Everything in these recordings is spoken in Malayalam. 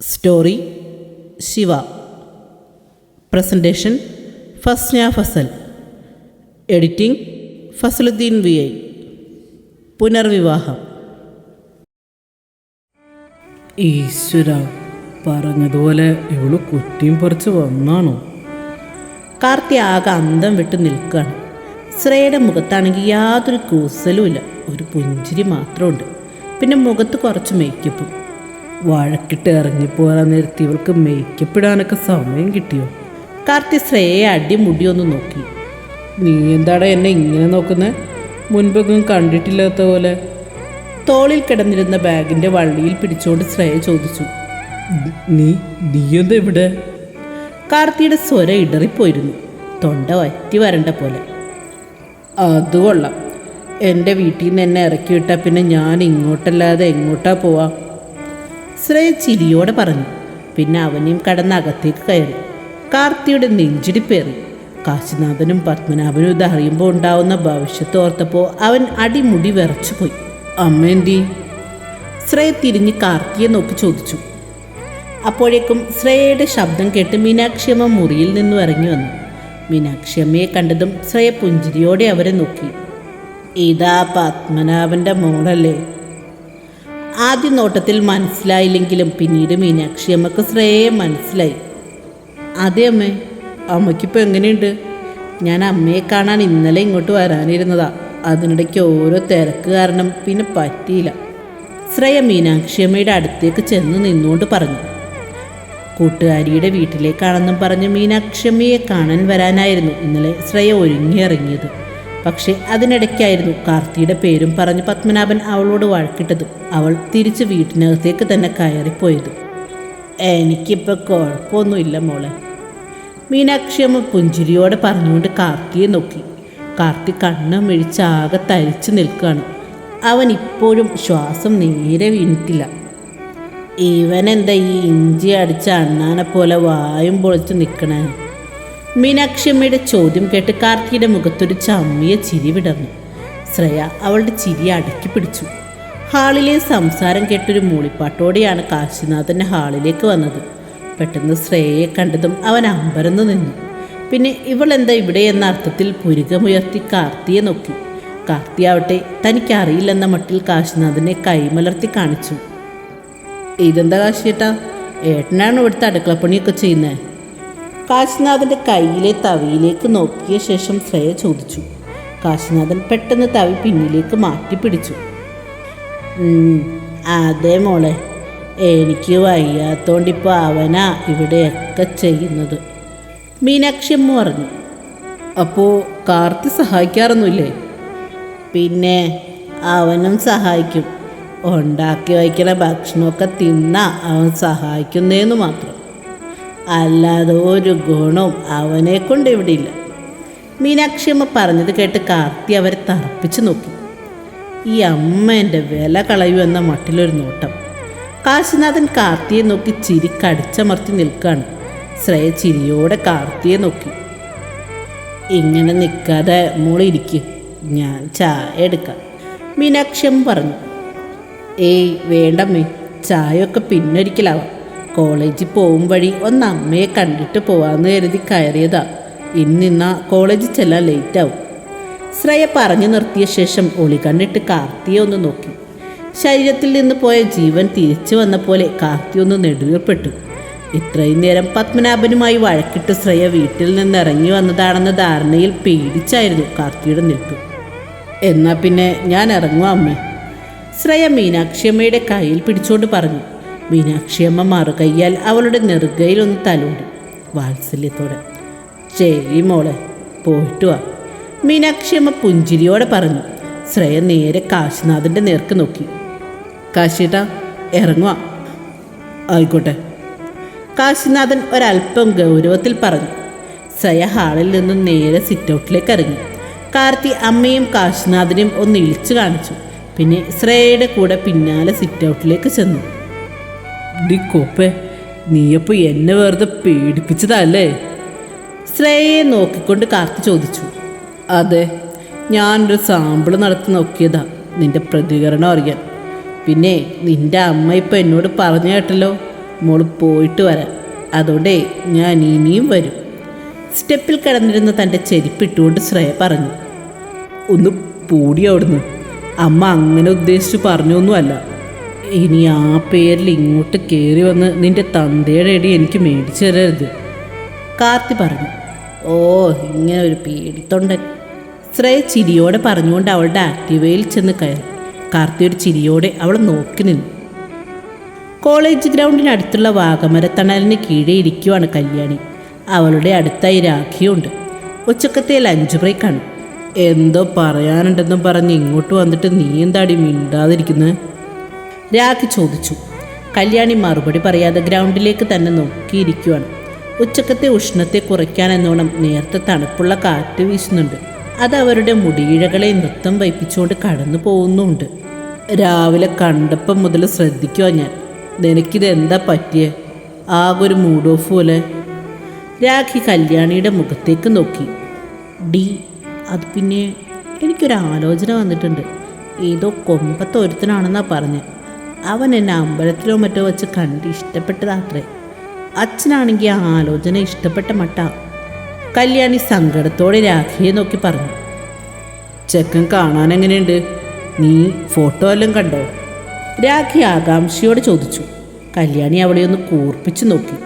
Story Shiva presentation Fasna Fasal editing Fasaluddeen V I പുനർവിവാഹം ഈശ്വര പറഞ്ഞതുപോലെ ഇവൾ കുറ്റിയും പറിച്ച് വന്നാണോ? കാർത്തി ആകെ അന്തം വിട്ട് നിൽക്കുകയാണ്. ശ്രേയുടെ മുഖത്താണെങ്കിൽ യാതൊരു കൂസലുമില്ല. ഒരു പുഞ്ചിരി മാത്രമുണ്ട്. പിന്നെ മുഖത്ത് കുറച്ച് മേക്കപ്പും വഴക്കിട്ട് ഇറങ്ങിപ്പോരാൻ നേരത്തെ ഇവൾക്ക് മേക്കപ്പ് ഇടാനൊക്കെ സമയം കിട്ടിയോ? കാർത്തി ശ്രേയെ അടിമുടി ഒന്ന് നോക്കി. നീ എന്താടാ എന്നെ ഇങ്ങനെ നോക്കുന്നത് മുൻപൊന്നും കണ്ടിട്ടില്ലാത്ത പോലെ. തോളിൽ കിടന്നിരുന്ന ബാഗിന്റെ വള്ളിയിൽ പിടിച്ചുകൊണ്ട് ശ്രേയ ചോദിച്ചു. നീ നീ എന്താ ഇവിടെ? കാർത്തിയുടെ സ്വരം ഇടറിപ്പോയിരുന്നു. തൊണ്ട വറ്റി വരണ്ട പോലെ. അത് കൊള്ളാം. എന്റെ വീട്ടിൽ നിന്ന് എന്നെ ഇറക്കി വിട്ടാൽ പിന്നെ ഞാൻ ഇങ്ങോട്ടല്ലാതെ എങ്ങോട്ടാ പോവാ? ശ്രേയ ചിരിയോടെ പറഞ്ഞു. പിന്നെ അവനെയും കടന്ന് അകത്തേക്ക് കയറി. കാർത്തിയുടെ നെഞ്ചിടിപ്പേറി കാശിനാഥനും പത്മനാഭനും ഇത് അറിയുമ്പോൾ ഉണ്ടാവുന്ന ഭവിഷ്യത്ത് ഓർത്തപ്പോൾ അവൻ അടിമുടി വിറച്ചുപോയി. അമ്മ എന്തി? ശ്രേയ തിരിഞ്ഞ് കാർത്തിയെ നോക്കി ചോദിച്ചു. അപ്പോഴേക്കും ശ്രേയയുടെ ശബ്ദം കേട്ട് മീനാക്ഷിയമ്മ മുറിയിൽ നിന്നും ഇറങ്ങി വന്നു. മീനാക്ഷിയമ്മയെ കണ്ടതും ശ്രേയ പുഞ്ചിരിയോടെ അവരെ നോക്കി. ഇതാ പത്മനാഭന്റെ മോളല്ലേ? ആദ്യ നോട്ടത്തിൽ മനസ്സിലായില്ലെങ്കിലും പിന്നീട് മീനാക്ഷി അമ്മയ്ക്ക് ശ്രേയം മനസ്സിലായി. അതെ അമ്മേ അമ്മയ്ക്കിപ്പോൾ എങ്ങനെയുണ്ട്? ഞാൻ അമ്മയെ കാണാൻ ഇന്നലെ ഇങ്ങോട്ട് വരാനിരുന്നതാ. അതിനിടയ്ക്ക് ഓരോ തിരക്ക് കാരണം പിന്നെ പറ്റിയില്ല. ശ്രേയ മീനാക്ഷി അമ്മയുടെ അടുത്തേക്ക് ചെന്ന് നിന്നുകൊണ്ട് പറഞ്ഞു. കൂട്ടുകാരിയുടെ വീട്ടിലേക്കാണെന്നും പറഞ്ഞ് മീനാക്ഷി അമ്മയെ കാണാൻ വരാനായിരുന്നു ഇന്നലെ ശ്രേയ ഒരുങ്ങിയിറങ്ങിയത് പക്ഷേ അതിനിടയ്ക്കായിരുന്നു കാർത്തിയുടെ പേരും പറഞ്ഞ് പത്മനാഭൻ അവളോട് വഴക്കിട്ടതും അവൾ തിരിച്ച് വീട്ടിനകത്തേക്ക് തന്നെ കയറിപ്പോയത്. എനിക്കിപ്പോൾ കുഴപ്പമൊന്നുമില്ല മോളെ. മീനാക്ഷിയമ്മ പുഞ്ചിരിയോടെ പറഞ്ഞുകൊണ്ട് കാർത്തിയെ നോക്കി. കാർത്തി കണ്ണ് മിഴിച്ചാകെ തരിച്ചു നിൽക്കുകയാണ്. അവൻ ഇപ്പോഴും ശ്വാസം നേരെ വീണിട്ടില്ല. ഇവനെന്താ ഈ ഇഞ്ചി അടിച്ച അണ്ണാനെ പോലെ വായും പൊളിച്ച് നിൽക്കണേ മീനാക്ഷിയമ്മയുടെ ചോദ്യം കേട്ട് കാർത്തിയുടെ മുഖത്തൊരു ചമ്മിയ ചിരി വിടർന്നു. ശ്രേയ അവളുടെ ചിരി അടക്കി പിടിച്ചു. ഹാളിലെ സംസാരം കേട്ടൊരു മൂളിപ്പാട്ടോടെയാണ് കാശിനാഥന്റെ ഹാളിലേക്ക് വന്നത്. പെട്ടെന്ന് ശ്രേയയെ കണ്ടതും അവൻ അമ്പരന്ന് നിന്നു. പിന്നെ ഇവൾ എന്താ ഇവിടെ എന്ന അർത്ഥത്തിൽ പുരുകമുയർത്തി കാർത്തിയെ നോക്കി. കാർത്തി ആവട്ടെ തനിക്കറിയില്ലെന്ന മട്ടിൽ കാശിനാഥനെ കൈമലർത്തി കാണിച്ചു. ഇതെന്താ കാശിയേട്ടാ? ഏട്ടനാണ് ഇവിടുത്തെ അടുക്കളപ്പണിയൊക്കെ ചെയ്യുന്നത് കാശിനാഥന്റെ കയ്യിലെ തവിയിലേക്ക് നോക്കിയ ശേഷം ശ്രേയ ചോദിച്ചു. കാശിനാഥൻ പെട്ടെന്ന് തവി പിന്നിലേക്ക് മാറ്റി പിടിച്ചു "ഉം, അതെ മോളെ. എനിക്ക് വയ്യാത്തോണ്ട് ഇപ്പോൾ അവനാ ഇവിടെയൊക്കെ ചെയ്യുന്നത്. മീനാക്ഷി അമ്മ പറഞ്ഞു. അപ്പോൾ കാർത്തി സഹായിക്കാറൊന്നുമില്ലേ? പിന്നെ അവനും സഹായിക്കും. ഉണ്ടാക്കി വയ്ക്കുന്ന ഭക്ഷണമൊക്കെ തിന്നാ അവൻ സഹായിക്കുന്നേന്ന് മാത്രം. അല്ലാതെ ഒരു ഗുണവും അവനെ കൊണ്ട് ഇവിടെ ഇല്ല മീനാക്ഷിയമ്മ പറഞ്ഞത് കേട്ട് കാർത്തി അവരെ തറപ്പിച്ചു നോക്കി. ഈ അമ്മ എന്റെ വില എന്ന മട്ടിലൊരു നോട്ടം. കാശിനാഥൻ കാർത്തിയെ നോക്കി ചിരി കടിച്ചമർത്തി നിൽക്കുകയാണ് ശ്രേയ ചിരിയോടെ കാർത്തിയെ നോക്കി. ഇങ്ങനെ നിൽക്കാതെ മോളിരിക്കുക ഞാൻ ചായ എടുക്കാം. മീനാക്ഷിയമ്മ പറഞ്ഞു. ഏയ് വേണ്ടമ്മേ ചായയൊക്കെ പിന്നൊരിക്കലാവാം. കോളേജിൽ പോവും വഴി ഒന്ന് അമ്മയെ കണ്ടിട്ട് പോവാന്ന് കരുതി കയറിയതാ. ഇന്നിന്നാ കോളേജിൽ ചെല്ലാൻ ലേറ്റാവും. ശ്രേയ പറഞ്ഞു നിർത്തിയ ശേഷം ഒളി കണ്ടിട്ട് കാർത്തിയെ ഒന്ന് നോക്കി. ശരീരത്തിൽ നിന്ന് പോയ ജീവൻ തിരിച്ചു വന്ന പോലെ കാർത്തി ഒന്ന് നെടുവപ്പെട്ടു ഇത്രയും നേരം പത്മനാഭനുമായി വഴക്കിട്ട് ശ്രേയ വീട്ടിൽ നിന്ന് ഇറങ്ങി വന്നതാണെന്ന ധാരണയിൽ പേടിച്ചായിരുന്നു കാർത്തിയുടെ നിൽപ്പ് എന്നാ പിന്നെ ഞാൻ ഇറങ്ങും അമ്മേ. ശ്രേയ മീനാക്ഷിയമ്മയുടെ കയ്യിൽ പിടിച്ചുകൊണ്ട് പറഞ്ഞു. മീനാക്ഷിയമ്മ മറുകയ്യാൽ അവളുടെ നെറുകയിൽ ഒന്ന് തലോടി. വാത്സല്യത്തോടെ ശരി മോളെ പോയിട്ട് വാ. മീനാക്ഷിയമ്മ പുഞ്ചിരിയോടെ പറഞ്ഞു. ശ്രേയ നേരെ കാശിനാഥന്റെ നേർക്ക് നോക്കി. കാശിയേട്ടാ ഇറങ്ങുക ആയിക്കോട്ടെ. കാശിനാഥൻ ഒരല്പം ഗൗരവത്തിൽ പറഞ്ഞു. ശ്രേയ ഹാളിൽ നിന്നും നേരെ സിറ്റൗട്ടിലേക്ക് ഇറങ്ങി. കാർത്തി അമ്മയും കാശിനാഥനെയും ഒന്ന് ഇളിച്ചു കാണിച്ചു. പിന്നെ ശ്രേയയുടെ കൂടെ പിന്നാലെ സിറ്റൗട്ടിലേക്ക് ചെന്നു. ഡി കോപ്പേ നീയപ്പോൾ എന്നെ വെറുതെ പേടിപ്പിച്ചതല്ലേ? ശ്രേയയെ നോക്കിക്കൊണ്ട് കാർത്തി ചോദിച്ചു. അതെ ഞാനൊരു സാമ്പിൾ നടത്തി നോക്കിയതാ നിന്റെ പ്രതികരണം അറിയാൻ. പിന്നെ നിന്റെ അമ്മ ഇപ്പം എന്നോട് പറഞ്ഞു കേട്ടല്ലോ മോൾ പോയിട്ട് വരാൻ. അതോടെ ഞാൻ ഇനിയും വരും. സ്റ്റെപ്പിൽ കിടന്നിരുന്ന തന്റെ ചെരിപ്പിട്ടുകൊണ്ട് ശ്രേയ പറഞ്ഞു. ഒന്ന് പൂടി അവിടുന്ന്. അമ്മ അങ്ങനെ ഉദ്ദേശിച്ച് പറഞ്ഞൊന്നുമല്ല. ഇനി ആ പേരിൽ ഇങ്ങോട്ട് കയറി വന്ന് നിന്റെ തന്തയുടെ ഇടി എനിക്ക് മേടിച്ചു തരരുത്. കാർത്തി പറഞ്ഞു ഓ ഇങ്ങനെ ഒരു പേടിത്തൊണ്ടൻ. ശ്രേയ ചിരിയോടെ പറഞ്ഞുകൊണ്ട് അവളുടെ ആക്റ്റീവയിൽ ചെന്ന് കയറി. കാർത്തി ഒരു ചിരിയോടെ അവൾ നോക്കി നിന്നു. കോളേജ് ഗ്രൗണ്ടിനടുത്തുള്ള വാഗമരത്തണലിന് കീഴേ ഇരിക്കുവാണ് കല്യാണി. അവളുടെ അടുത്തായി രാഖിയുണ്ട്. ഉച്ചക്കത്തെ ലഞ്ച് ബ്രേക്കാണ് എന്തോ പറയാനുണ്ടെന്നും പറഞ്ഞ് ഇങ്ങോട്ട് വന്നിട്ട് നീ എന്താടി മിണ്ടാതിരിക്കുന്നത് രാഖി ചോദിച്ചു. കല്യാണി മറുപടി പറയാതെ ഗ്രൗണ്ടിലേക്ക് തന്നെ നോക്കിയിരിക്കുവാണ്. ഉച്ചക്കത്തെ ഉഷ്ണത്തെ കുറയ്ക്കാൻ എന്നോണം നേരത്തെ തണുപ്പുള്ള കാറ്റ് വീശുന്നുണ്ട്. അത് അവരുടെ മുടിയിഴകളെ നൃത്തം വയ്പ്പിച്ചുകൊണ്ട് കടന്നു പോകുന്നുമുണ്ട് രാവിലെ കണ്ടപ്പം മുതൽ ശ്രദ്ധിക്കുക ഞാൻ. നിനക്കിത് എന്താ പറ്റിയേ? ആകെ ഒരു മൂഡ് ഓഫ് പോലെ. രാഖി കല്യാണിയുടെ മുഖത്തേക്ക് നോക്കി. ഡി അത് പിന്നെ എനിക്കൊരു ആലോചന വന്നിട്ടുണ്ട്. ഏതോ കൊമ്പത്തെ പറഞ്ഞത് പറഞ്ഞ്. അവൻ എന്നെ അമ്പലത്തിലോ മറ്റോ വെച്ച് കണ്ട് ഇഷ്ടപ്പെട്ടതാത്രേ അച്ഛനാണെങ്കിൽ ആ ആലോചന ഇഷ്ടപ്പെട്ട മട്ട. കല്യാണി സങ്കടത്തോടെ രാഖിയെ നോക്കി പറഞ്ഞു. ചെക്കൻ കാണാൻ എങ്ങനെയുണ്ട്? നീ ഫോട്ടോ എല്ലാം കണ്ടോ? രാഖി ആകാംക്ഷയോട് ചോദിച്ചു. കല്യാണി അവളെ ഒന്ന് കൂർപ്പിച്ചു നോക്കി.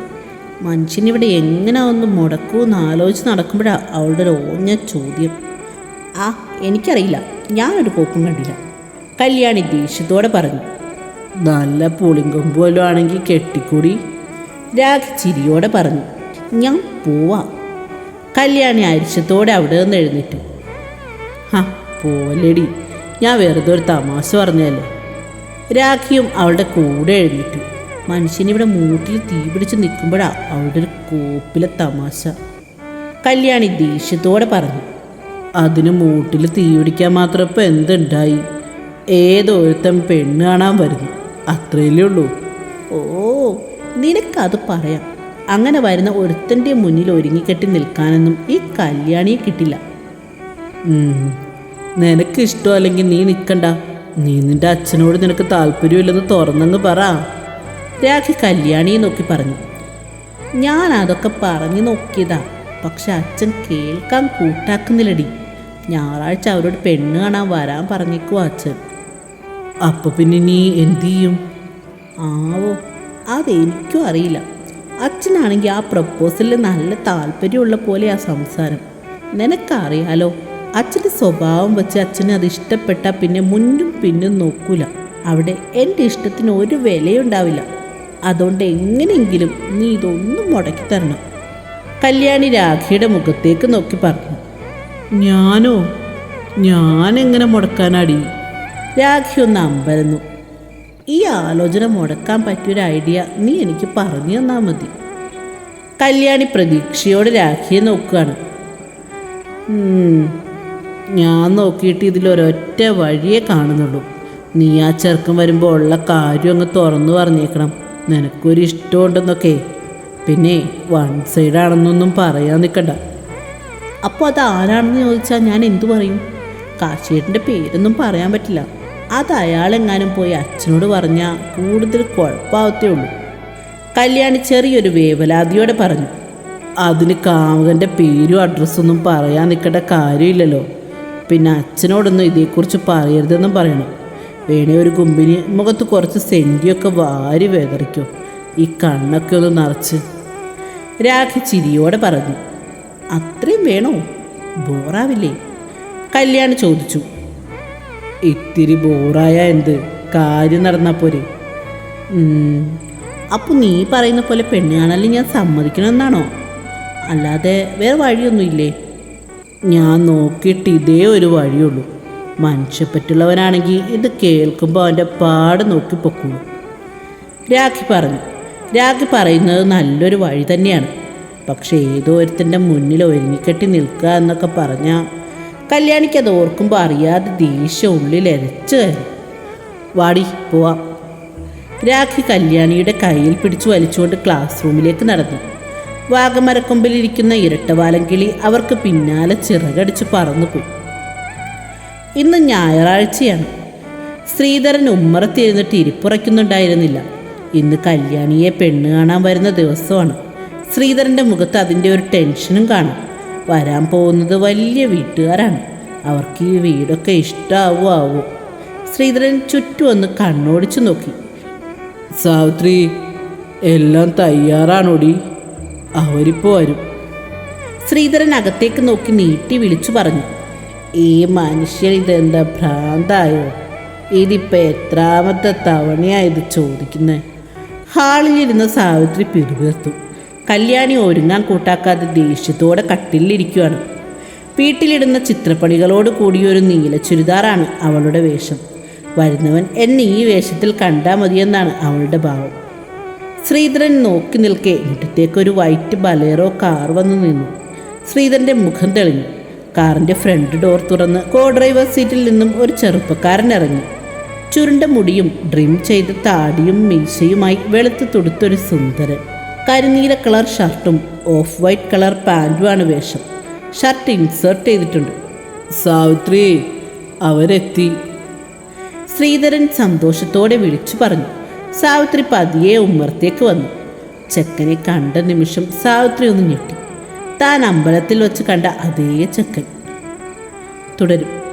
മനുഷ്യനിവിടെ എങ്ങനെ ഒന്ന് മുടക്കൂന്ന് ആലോചിച്ച് നടക്കുമ്പോഴാണ് അവളുടെ ഓഞ്ഞ ചോദ്യം. ആ എനിക്കറിയില്ല. ഞാനൊരു പോക്കും കണ്ടില്ല. കല്യാണി ദേഷ്യത്തോടെ പറഞ്ഞു. നല്ല പുളിങ്കൊമ്പ് വല്ലതും ആണെങ്കിൽ കെട്ടിക്കൂടി. രാഖി ചിരിയോടെ പറഞ്ഞു ഞാൻ പോവാ. കല്യാണി അരിശത്തോടെ അവിടെ നിന്ന് എഴുന്നേറ്റു. ഹാ പോവല്ലേടി. ഞാൻ വെറുതെ ഒരു തമാശ പറഞ്ഞല്ലേ രാഖിയും അവളുടെ കൂടെ എഴുന്നേറ്റു. മനുഷ്യനിവിടെ മൂട്ടിൽ തീ പിടിച്ച് നിൽക്കുമ്പോഴാ അവളുടെ ഒരു കോപ്പിലെ തമാശ. കല്യാണി ദേഷ്യത്തോടെ പറഞ്ഞു അതിന് മൂട്ടിൽ തീ പിടിക്കാൻ മാത്രം ഇപ്പം എന്തുണ്ടായി? ഏതോരുത്തം പെണ്ണ് കാണാൻ വരുന്നു. അത്രയല്ലേ ഉള്ളൂ. ഓ നിനക്കത് പറയാം. അങ്ങനെ വരുന്ന ഒരുത്തന്റെ മുന്നിൽ ഒരുങ്ങിക്കെട്ടി നിൽക്കാനൊന്നും ഈ കല്യാണിയെ കിട്ടില്ല. നിനക്ക് ഇഷ്ടമല്ലെങ്കിൽ നീ നിൽക്കണ്ട നീ നിന്റെ അച്ഛനോട് നിനക്ക് താല്പര്യമില്ലെന്ന് തുറന്നങ്ങ് പറ. രാഖി കല്യാണിയെ നോക്കി പറഞ്ഞു. ഞാൻ അതൊക്കെ പറഞ്ഞു നോക്കിയതാ. പക്ഷെ അച്ഛൻ കേൾക്കാൻ കൂട്ടാക്കുന്നില്ലടി. ഞായറാഴ്ച അവരോട് പെണ്ണ് കാണാൻ വരാൻ പറഞ്ഞേക്കുവാ അച്ഛൻ. അപ്പോൾ പിന്നെ നീ എന്തു ചെയ്യും? ആവോ അതെനിക്കും അറിയില്ല. അച്ഛനാണെങ്കിൽ ആ പ്രപ്പോസലിൽ നല്ല താല്പര്യമുള്ള പോലെ ആ സംസാരം. നിനക്കറിയാലോ അച്ഛന്റെ സ്വഭാവം വെച്ച് അച്ഛന് അത് ഇഷ്ടപ്പെട്ടാൽ പിന്നെ മുന്നും പിന്നും നോക്കൂല. അവിടെ എന്റെ ഇഷ്ടത്തിന് ഒരു വിലയുണ്ടാവില്ല. അതുകൊണ്ട് എങ്ങനെയെങ്കിലും നീ ഇതൊന്നും മുടക്കി തരണം. കല്യാണി രാഖിയുടെ മുഖത്തേക്ക് നോക്കി പറഞ്ഞു. ഞാനോ? ഞാനെങ്ങനെ മുടക്കാനാടി? രാഖി ഒന്ന് അമ്പരന്നു ഈ ആലോചന മുടക്കാൻ പറ്റിയൊരു ഐഡിയ നീ എനിക്ക് പറഞ്ഞു തന്നാൽ മതി. കല്യാണി പ്രതീക്ഷയോടെ രാഖിയെ നോക്കുകയാണ്. ഞാൻ നോക്കിയിട്ട് ഇതിലൊരൊറ്റ വഴിയേ കാണുന്നുള്ളൂ. നീ ആ ചെറുക്കം വരുമ്പോൾ ഉള്ള കാര്യം അങ്ങ് തുറന്നു പറഞ്ഞേക്കണം. നിനക്കൊരു ഇഷ്ടമുണ്ടെന്നൊക്കെ. പിന്നെ വൺ സൈഡാണെന്നൊന്നും പറയാൻ നിൽക്കണ്ട അപ്പോൾ അത് ആരാണെന്ന് ചോദിച്ചാൽ ഞാൻ എന്തു പറയും? കാശിയേട്ടന്റെ പേരൊന്നും പറയാൻ പറ്റില്ല. അത് അയാളെങ്ങാനും പോയി അച്ഛനോട് പറഞ്ഞാൽ കൂടുതൽ കുഴപ്പമാവത്തേ ഉള്ളൂ കല്യാണി ചെറിയൊരു വേവലാതിയോടെ പറഞ്ഞു അതിന് കാമുകന്റെ പേരും അഡ്രസ്സൊന്നും പറയാൻ നിൽക്കേണ്ട കാര്യമില്ലല്ലോ. പിന്നെ അച്ഛനോടൊന്നും ഇതേക്കുറിച്ച് പറയരുതെന്നും പറയണം. വേണേ ഒരു കുമ്പിന് മുഖത്ത് കുറച്ച് സെന്റിയൊക്കെ വാരി വേദറിക്കും ഈ കണ്ണൊക്കെ ഒന്ന് നിറച്ച്. രാഖി ചിരിയോടെ പറഞ്ഞു അത്രയും വേണോ? ബോറാവില്ലേ? കല്യാണി ചോദിച്ചു ഇത്തിരി ബോറായ എന്ത്? കാര്യം നടന്ന പോരെ. അപ്പോൾ നീ പറയുന്ന പോലെ പെണ്ണ് കാണാൻ ഞാൻ സമ്മതിക്കണമെന്നാണോ അല്ലാതെ വേറെ വഴിയൊന്നുമില്ലേ? ഞാൻ നോക്കിയിട്ട് ഇതേ ഒരു വഴിയുള്ളൂ. മനുഷ്യപ്പറ്റുള്ളവനാണെങ്കിൽ ഇത് കേൾക്കുമ്പോൾ അവന്റെ പാട് നോക്കി പൊക്കുള്ളൂ രാഖി പറഞ്ഞു. രാഖി പറയുന്നത് നല്ലൊരു വഴി തന്നെയാണ്. പക്ഷേ ഏതോ ഒരുത്തന്റെ മുന്നിൽ ഒരുങ്ങിക്കെട്ടി നിൽക്കുക എന്നൊക്കെ പറഞ്ഞാൽ കല്യാണിക്ക് അത് ഓർക്കുമ്പോൾ അറിയാതെ ദേഷ്യം ഉള്ളിൽ എരച്ചു കയറി വാടി പോവാം. രാഖി കല്യാണിയുടെ കയ്യിൽ പിടിച്ചു വലിച്ചുകൊണ്ട് ക്ലാസ് റൂമിലേക്ക് നടന്നു. വാഗമരക്കൊമ്പിലിരിക്കുന്ന ഇരട്ടവാലങ്കിളി അവർക്ക് പിന്നാലെ ചിറകടിച്ച് പറന്നുപോയി. ഇന്ന് ഞായറാഴ്ചയാണ്. ശ്രീധരൻ ഉമ്മറത്തിരുന്നിട്ട് ഇരിപ്പുറയ്ക്കുന്നുണ്ടായിരുന്നില്ല. ഇന്ന് കല്യാണിയെ പെണ്ണ് കാണാൻ വരുന്ന ദിവസമാണ്. ശ്രീധരന്റെ മുഖത്ത് അതിന്റെ ഒരു ടെൻഷനും കാണാം. വരാൻ പോകുന്നത് വലിയ വീട്ടുകാരാണ്. അവർക്ക് ഈ വീടൊക്കെ ഇഷ്ടാവോ ആവോ ശ്രീധരൻ ചുറ്റും ഒന്ന് കണ്ണോടിച്ചു നോക്കി. സാവിത്രി എല്ലാം തയ്യാറാണോടി? അവരിപ്പോൾ വരും. ശ്രീധരൻ അകത്തേക്ക് നോക്കി നീട്ടി വിളിച്ചു പറഞ്ഞു. ഈ മനുഷ്യൻ ഇതെന്താ ഭ്രാന്തായോ? ഇതിപ്പോൾ എത്രാമത്തെ തവണയായത് ഇത് ചോദിക്കുന്നത് ഹാളിലിരുന്ന സാവിത്രി പിറുപിറുത്തു കല്യാണി ഒരുങ്ങാൻ കൂട്ടാക്കാതെ ദേഷ്യത്തോടെ കട്ടിലിരിക്കുകയാണ് വീട്ടിലിടുന്ന ചിത്രപ്പണികളോട് കൂടിയൊരു നീല ചുരിദാറാണ് അവളുടെ വേഷം. വരുന്നവൻ എന്നെ ഈ വേഷത്തിൽ കണ്ടാൽ മതിയെന്നാണ് അവളുടെ ഭാവം. ശ്രീധരൻ നോക്കി നിൽക്കെ മുറ്റത്തേക്കൊരു വൈറ്റ് ബലേറോ കാർ വന്നു നിന്നു. ശ്രീധരന്റെ മുഖം തെളിഞ്ഞു. കാറിന്റെ ഫ്രണ്ട് ഡോർ തുറന്ന് കോ ഡ്രൈവർ സീറ്റിൽ നിന്നും ഒരു ചെറുപ്പക്കാരൻ ഇറങ്ങി. ചുരുണ്ട മുടിയും ഡ്രിം ചെയ്ത താടിയും മീശയുമായി വെളുത്ത് തുടുത്തൊരു സുന്ദരൻ. കരിനീല കളർ ഷർട്ടും ഓഫ് വൈറ്റ് കളർ പാന്റുമാണ് വേഷം. ഷർട്ട് ഇൻസേർട്ട് ചെയ്തിട്ടുണ്ട്. സാവിത്രി അവരെത്തി. ശ്രീധരൻ സന്തോഷത്തോടെ വിളിച്ചു പറഞ്ഞു. സാവിത്രി പതിയെ ഉമ്മറത്തേക്ക് വന്നു. ചെക്കനെ കണ്ട നിമിഷം സാവിത്രി ഒന്ന് ഞെട്ടി. താൻ അമ്പലത്തിൽ വെച്ച് കണ്ട അതേ ചെക്കൻ. തുടരും.